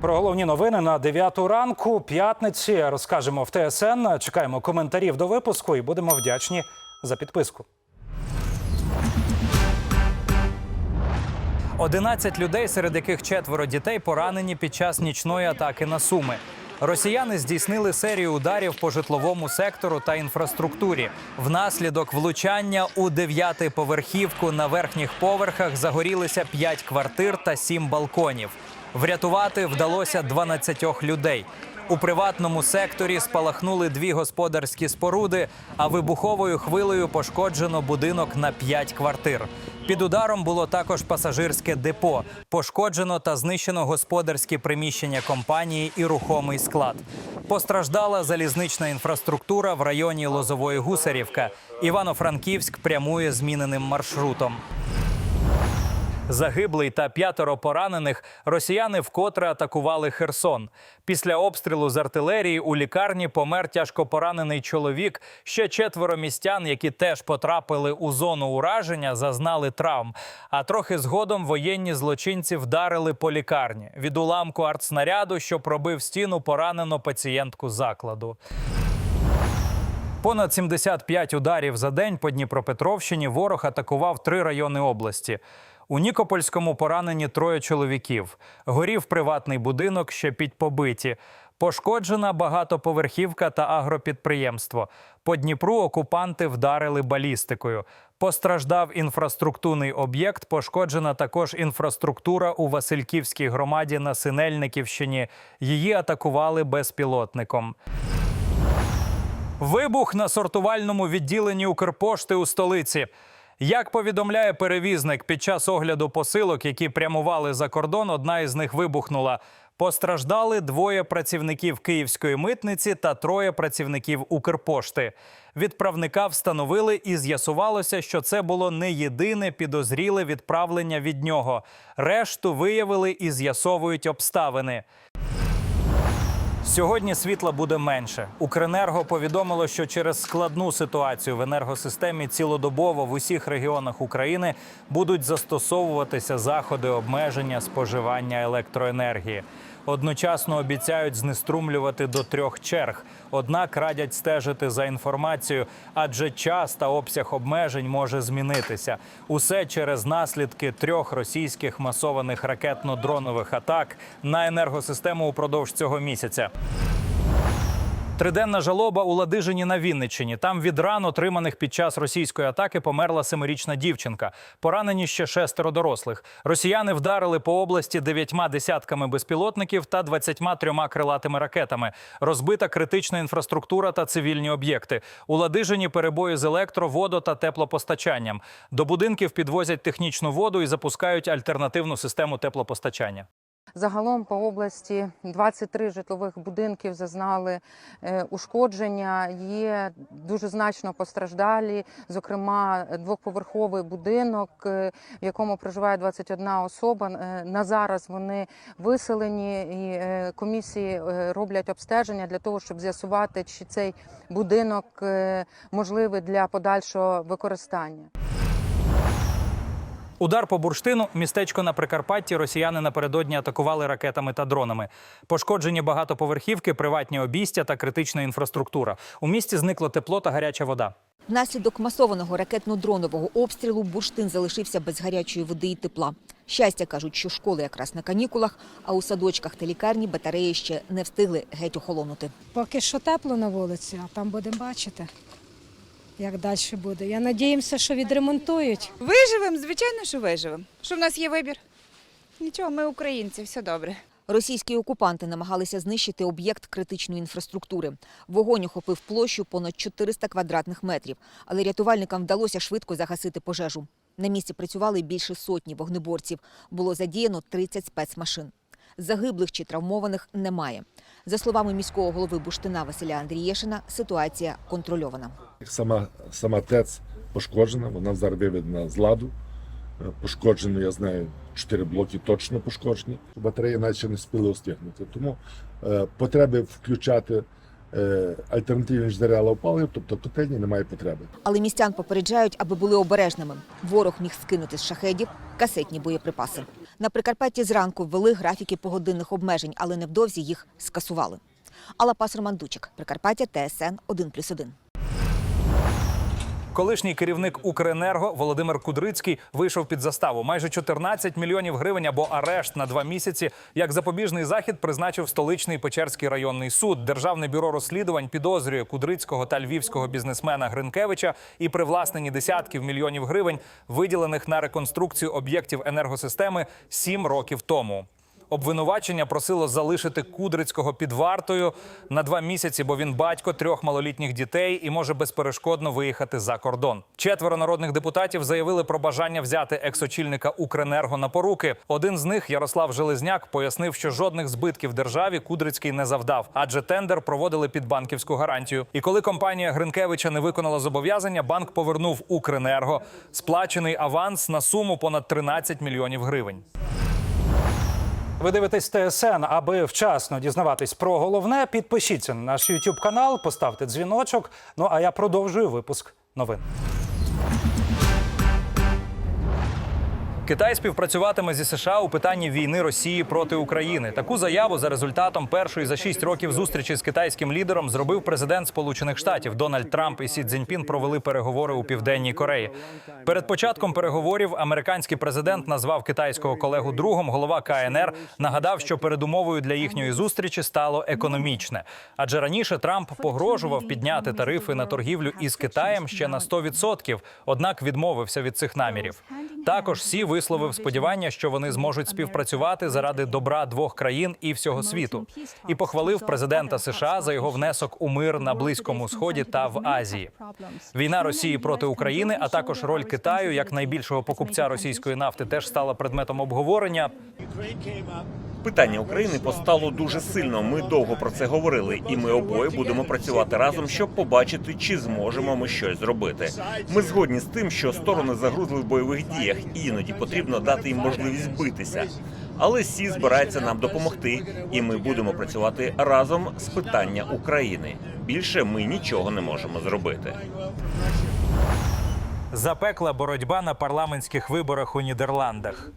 Про головні новини на 9 ранку п'ятниці розкажемо в ТСН. Чекаємо коментарів до випуску і будемо вдячні за підписку. 11 людей, серед яких четверо дітей, поранені під час нічної атаки на Суми. Росіяни здійснили серію ударів по житловому сектору та інфраструктурі. Внаслідок влучання у дев'ятиповерхівку на верхніх поверхах загорілися 5 квартир та 7 балконів. Врятувати вдалося 12 людей. У приватному секторі спалахнули дві господарські споруди, а вибуховою хвилею пошкоджено будинок на 5 квартир. Під ударом було також пасажирське депо. Пошкоджено та знищено господарські приміщення компанії і рухомий склад. Постраждала залізнична інфраструктура в районі Лозової Гусарівка. Івано-Франківськ прямує зміненим маршрутом. Загиблий та п'ятеро поранених росіяни вкотре атакували Херсон. Після обстрілу з артилерії у лікарні помер тяжко поранений чоловік. Ще четверо містян, які теж потрапили у зону ураження, зазнали травм. А трохи згодом воєнні злочинці вдарили по лікарні. Від уламку артснаряду, що пробив стіну, поранено пацієнтку закладу. Понад 75 ударів за день по Дніпропетровщині ворог атакував три райони області. У Нікопольському поранені троє чоловіків. Горів приватний будинок, ще під побиті. Пошкоджена багатоповерхівка та агропідприємство. По Дніпру окупанти вдарили балістикою. Постраждав інфраструктурний об'єкт. Пошкоджена також інфраструктура у Васильківській громаді на Синельниківщині. Її атакували безпілотником. Вибух на сортувальному відділенні Укрпошти у столиці. Як повідомляє перевізник, під час огляду посилок, які прямували за кордон, одна із них вибухнула. Постраждали двоє працівників київської митниці та троє працівників Укрпошти. Відправника встановили і з'ясувалося, що це було не єдине підозріле відправлення від нього. Решту виявили і з'ясовують обставини. Сьогодні світла буде менше. Укренерго повідомило, що через складну ситуацію в енергосистемі цілодобово в усіх регіонах України будуть застосовуватися заходи обмеження споживання електроенергії. Одночасно обіцяють знеструмлювати до трьох черг. Однак радять стежити за інформацією, адже час та обсяг обмежень може змінитися. Усе через наслідки трьох російських масованих ракетно-дронових атак на енергосистему упродовж цього місяця. Триденна жалоба у Ладижині на Вінниччині. Там від ран, отриманих під час російської атаки, померла семирічна дівчинка. Поранені ще шестеро дорослих. Росіяни вдарили по області дев'ятьма десятками безпілотників та 23 крилатими ракетами. Розбита критична інфраструктура та цивільні об'єкти. У Ладижині перебої з електро, водо та теплопостачанням. До будинків підвозять технічну воду і запускають альтернативну систему теплопостачання. Загалом по області 23 житлових будинків зазнали е, ушкодження. Є дуже значно постраждалі. Зокрема, двоповерховий будинок, е, в якому проживає 21 особа. Е, На зараз вони виселені, і комісії роблять обстеження для того, щоб з'ясувати, чи цей будинок можливий для подальшого використання. Удар по бурштину, містечко на Прикарпатті. Росіяни напередодні атакували ракетами та дронами. Пошкоджені багатоповерхівки, приватні обійстя та критична інфраструктура. У місті зникло тепло та гаряча вода. Внаслідок масованого ракетно-дронового обстрілу бурштин залишився без гарячої води і тепла. Щастя, кажуть, що школи якраз на канікулах, а у садочках та лікарні батареї ще не встигли геть охолонути. Поки що тепло на вулиці, а там будемо бачити, як далі буде. Я надіємося, що відремонтують. Виживемо, звичайно, що виживемо. Що в нас є вибір? Нічого, ми українці, все добре. Російські окупанти намагалися знищити об'єкт критичної інфраструктури. Вогонь охопив площу понад 400 квадратних метрів, але рятувальникам вдалося швидко загасити пожежу. На місці працювали більше сотні вогнеборців. Було задіяно 30 спецмашин. Загиблих чи травмованих немає. За словами міського голови Буштина Василя Андрієшина, ситуація контрольована. Сама, сама ТЕЦ пошкоджена, вона зараз виведена з ладу. Е, Пошкоджено, я знаю, чотири блоки точно пошкоджені. Батареї ще не спіли остигнути. Тому е, потреби включати е, альтернативні джерела опалення, тобто котельні немає потреби. Але містян попереджають, аби були обережними. Ворог міг скинути з шахедів касетні боєприпаси. На Прикарпатті зранку ввели графіки погодинних обмежень, але невдовзі їх скасували. Алла Пас Роман Дучик, Прикарпаття, ТСН 1+,1. Колишній керівник Укренерго Володимир Кудрицький вийшов під заставу. Майже 14 мільйонів гривень або арешт на два місяці. Як запобіжний захід призначив столичний Печерський районний суд. Державне бюро розслідувань підозрює Кудрицького та львівського бізнесмена Гринкевича і привласнені десятків мільйонів гривень, виділених на реконструкцію об'єктів енергосистеми сім років тому. Обвинувачення просило залишити Кудрицького під вартою на два місяці, бо він батько трьох малолітніх дітей і може безперешкодно виїхати за кордон. Четверо народних депутатів заявили про бажання взяти екс-очільника Укренерго на поруки. Один з них, Ярослав Железняк, пояснив, що жодних збитків державі Кудрицький не завдав, адже тендер проводили під банківську гарантію. І коли компанія Гринкевича не виконала зобов'язання, банк повернув Укренерго сплачений аванс на суму понад 13 мільйонів гривень. Ви дивитесь ТСН, аби вчасно дізнаватись про головне. Підпишіться на наш YouTube канал, поставте дзвіночок. Ну а я продовжую випуск новин. Китай співпрацюватиме зі США у питанні війни Росії проти України. Таку заяву за результатом першої за шість років зустрічі з китайським лідером зробив президент Сполучених Штатів Дональд Трамп і Сі Цзіньпін провели переговори у південній Кореї. Перед початком переговорів американський президент назвав китайського колегу другом. Голова КНР нагадав, що передумовою для їхньої зустрічі стало економічне. Адже раніше Трамп погрожував підняти тарифи на торгівлю із Китаєм ще на 100%, однак відмовився від цих намірів. Також Сі висловив сподівання, що вони зможуть співпрацювати заради добра двох країн і всього світу, і похвалив президента США за його внесок у мир на близькому сході та в Азії. Війна Росії проти України, а також роль Китаю як найбільшого покупця російської нафти, теж стала предметом обговорення. Питання України постало дуже сильно. Ми довго про це говорили, і ми обоє будемо працювати разом, щоб побачити, чи зможемо ми щось зробити. Ми згодні з тим, що сторони загрузли в бойових діях, і іноді потрібно дати їм можливість битися. Але Сі збирається нам допомогти, і ми будемо працювати разом з питання України. Більше ми нічого не можемо зробити. Запекла боротьба на парламентських виборах у Нідерландах.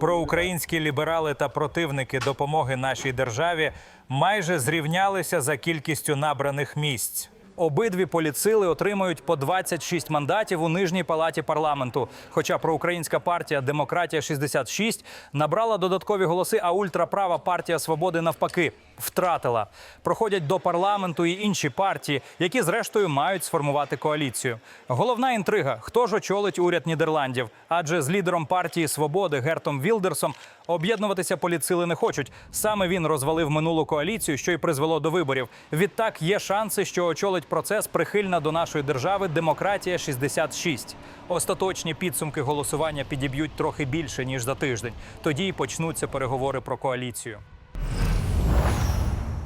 Проукраїнські ліберали та противники допомоги нашій державі майже зрівнялися за кількістю набраних місць. Обидві політсили отримають по 26 мандатів у нижній палаті парламенту. Хоча проукраїнська партія Демократія 66 набрала додаткові голоси, а ультраправа партія свободи навпаки втратила. Проходять до парламенту і інші партії, які зрештою мають сформувати коаліцію. Головна інтрига: хто ж очолить уряд Нідерландів? Адже з лідером партії свободи Гертом Вілдерсом об'єднуватися політсили не хочуть. Саме він розвалив минулу коаліцію, що й призвело до виборів. Відтак є шанси, що очолить процес прихильна до нашої держави Демократія 66 Остаточні підсумки голосування підіб'ють трохи більше ніж за тиждень. Тоді й почнуться переговори про коаліцію.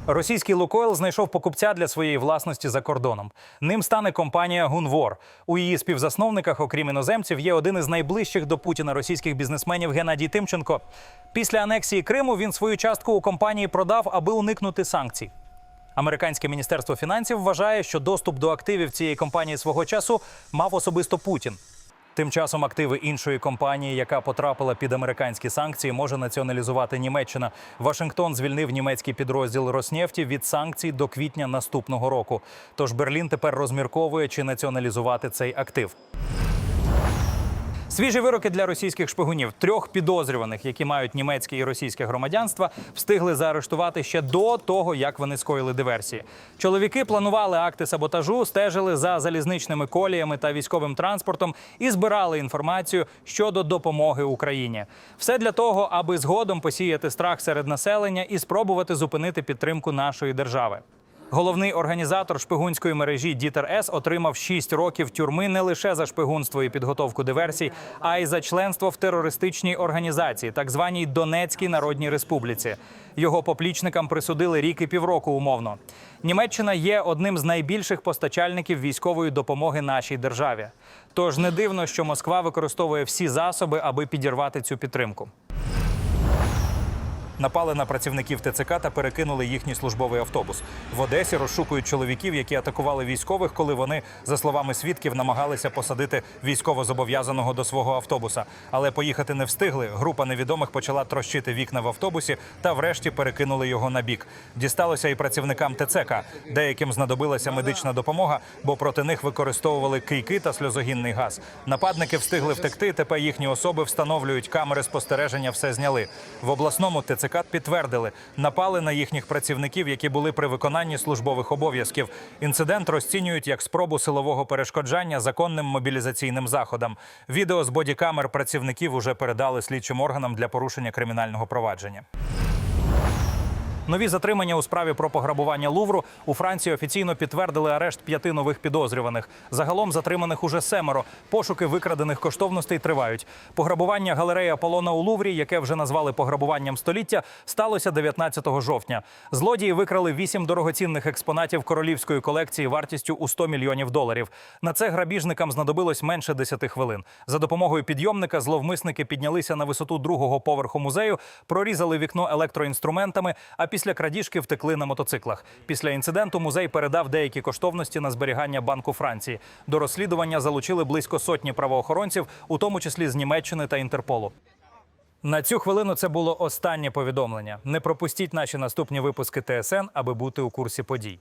Російський Лукойл знайшов покупця для своєї власності за кордоном. Ним стане компанія Гунвор. У її співзасновниках, окрім іноземців, є один із найближчих до Путіна російських бізнесменів Геннадій Тимченко. Після анексії Криму він свою частку у компанії продав, аби уникнути санкцій. Американське міністерство фінансів вважає, що доступ до активів цієї компанії свого часу мав особисто Путін. Тим часом активи іншої компанії, яка потрапила під американські санкції, може націоналізувати Німеччина. Вашингтон звільнив німецький підрозділ Роснефті від санкцій до квітня наступного року. Тож Берлін тепер розмірковує, чи націоналізувати цей актив. Свіжі вироки для російських шпигунів трьох підозрюваних, які мають німецьке і російське громадянство, встигли заарештувати ще до того, як вони скоїли диверсії. Чоловіки планували акти саботажу, стежили за залізничними коліями та військовим транспортом і збирали інформацію щодо допомоги Україні. Все для того, аби згодом посіяти страх серед населення і спробувати зупинити підтримку нашої держави. Головний організатор шпигунської мережі Дітер С отримав 6 років тюрми не лише за шпигунство і підготовку диверсій, а й за членство в терористичній організації, так званій Донецькій Народній Республіці. Його поплічникам присудили рік і півроку умовно. Німеччина є одним з найбільших постачальників військової допомоги нашій державі. Тож не дивно, що Москва використовує всі засоби, аби підірвати цю підтримку. Напали на працівників ТЦК та перекинули їхній службовий автобус. В Одесі розшукують чоловіків, які атакували військових, коли вони, за словами свідків, намагалися посадити військовозобов'язаного до свого автобуса. Але поїхати не встигли. Група невідомих почала трощити вікна в автобусі та, врешті, перекинули його на бік. Дісталося і працівникам ТЦК. Деяким знадобилася медична допомога, бо проти них використовували кийки та сльозогінний газ. Нападники встигли втекти. Тепер їхні особи встановлюють камери спостереження. Все зняли в обласному ТЦК. Підтвердили, напали на їхніх працівників, які були при виконанні службових обов'язків. Інцидент розцінюють як спробу силового перешкоджання законним мобілізаційним заходам. Відео з бодікамер працівників уже передали слідчим органам для порушення кримінального провадження. Нові затримання у справі про пограбування Лувру у Франції офіційно підтвердили арешт п'яти нових підозрюваних. Загалом затриманих уже семеро. Пошуки викрадених коштовностей тривають. Пограбування галереї Аполлона у Луврі, яке вже назвали пограбуванням століття, сталося 19 жовтня. Злодії викрали вісім дорогоцінних експонатів королівської колекції вартістю у 100 мільйонів доларів. На це грабіжникам знадобилось менше 10 хвилин. За допомогою підйомника зловмисники піднялися на висоту другого поверху музею, прорізали вікно електроінструментами. А після крадіжки втекли на мотоциклах. Після інциденту музей передав деякі коштовності на зберігання Банку Франції. До розслідування залучили близько сотні правоохоронців, у тому числі з Німеччини та Інтерполу. На цю хвилину це було останнє повідомлення. Не пропустіть наші наступні випуски ТСН, аби бути у курсі подій.